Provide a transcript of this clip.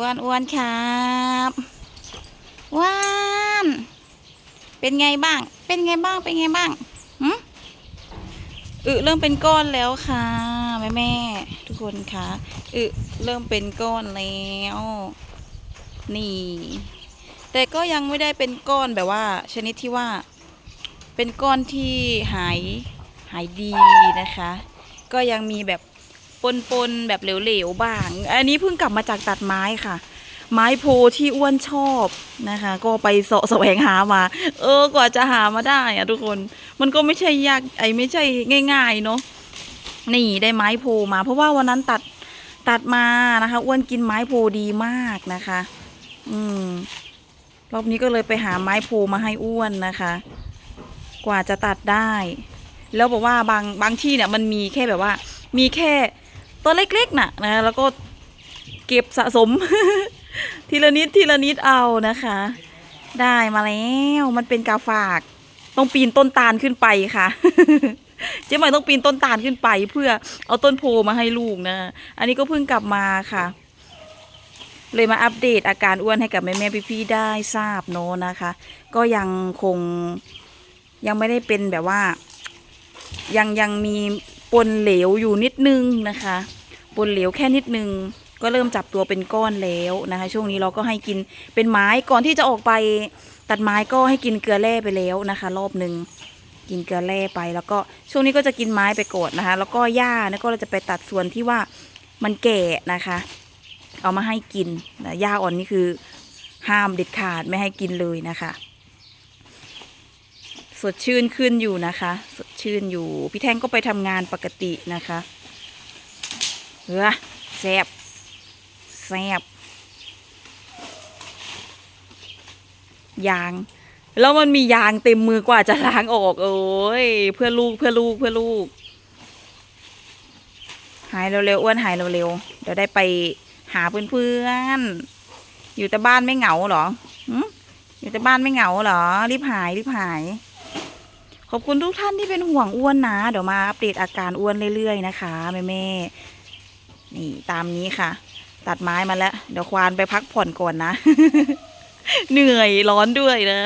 อ้วนอ้วนครับว้านเป็นไงบ้าง เป็นไงบ้าง เป็นไงบ้างหืมอึเริ่มเป็นก้อนแล้วค่ะ แม่แม่ทุกคนคะอึเริ่มเป็นก้อนแล้ว นี่ แต่ก็ยังไม่ได้เป็นก้อนแบบว่า ชนิดที่ว่า เป็นก้อนที่หายหายดีนะคะ ก็ยังมีแบบ ปนๆแบบเหลวๆบ้าง อันนี้เพิ่งกลับมาจากตัดไม้ค่ะ ไม้โพที่อ้วนชอบนะคะ ก็ไปเสาะแสวงหามา เออกว่าจะหามาได้อะทุกคนมันก็ไม่ใช่ยากไอ้ไม่ใช่ง่าย ๆ เนาะนี่ได้ไม้โพมา เพราะว่าวันนั้นตัดตัดมานะคะอ้วนกินไม้โพดีมากนะคะ อืมรอบนี้ก็เลยไปหาไม้โพมาให้อ้วนนะคะ กว่าจะตัดได้ แล้วบอกว่าบางบางที่เนี่ยมันมีแค่แบบว่า มีแค่ ตัวเล็กๆน่ะนะแล้วก็เก็บสะสม ทีละนิดทีละนิดเอานะคะ ได้มาแล้วมันเป็นกาฝาก ต้องปีนต้นตาลขึ้นไปค่ะเจ๊ใหม่ต้องปีนต้นตาลขึ้นไป เพื่อเอาต้นโพมาให้ลูกนะ อันนี้ก็เพิ่งกลับมาค่ะ เลยมาอัปเดตอาการอ้วนให้กับแม่แม่ๆพี่ๆได้ทราบโน้นะคะ ก็ยังคงยังไม่ได้เป็นแบบว่า ยังยังมี ปนเหลวอยู่นิดนึงนะคะ ปนเหลวแค่นิดนึง ก็เริ่มจับตัวเป็นก้อนแล้วนะคะ ช่วงนี้เราก็ให้กินเป็นไม้ก่อนที่จะออกไปตัดไม้ก็ให้กินเกลือแร่ไปแล้วนะคะ รอบหนึ่งกินเกลือแร่ไปแล้วก็ช่วงนี้ก็จะกินไม้ไปก่อนนะคะ แล้วก็หญ้าเนี่ยก็เราจะไปตัดส่วนที่ว่ามันแก่นะคะ เอามาให้กินนะหญ้าอ่อนนี่คือห้ามเด็ดขาดไม่ให้กินเลยนะคะ สดชื่นขึ้นอยู่นะคะ สด ชื่นอยู่ พี่แท่งก็ไปทำงานปกตินะคะเออแซบแซบยาง แล้วมันมียางเต็มมือกว่าจะล้างออก โอ้ยเพื่อลูกเพื่อลูกเพื่อลูก หายเร็วๆอ้วนหายเร็วๆเดี๋ยวได้ไปหาเพื่อนๆอยู่แต่บ้านไม่เหงาหรอหึอยู่แต่บ้านไม่เหงาหรอ รีบหายรีบหาย ขอบคุณทุกท่านที่เป็นห่วงอ้วนนะ เดี๋ยวมาอัปเดตอาการอ้วนเรื่อยๆนะคะแม่แม่ๆนี่ตามนี้ค่ะ ตัดไม้มาแล้ว เดี๋ยวควานไปพักผ่อนก่อนนะ เหนื่อยร้อนด้วยนะ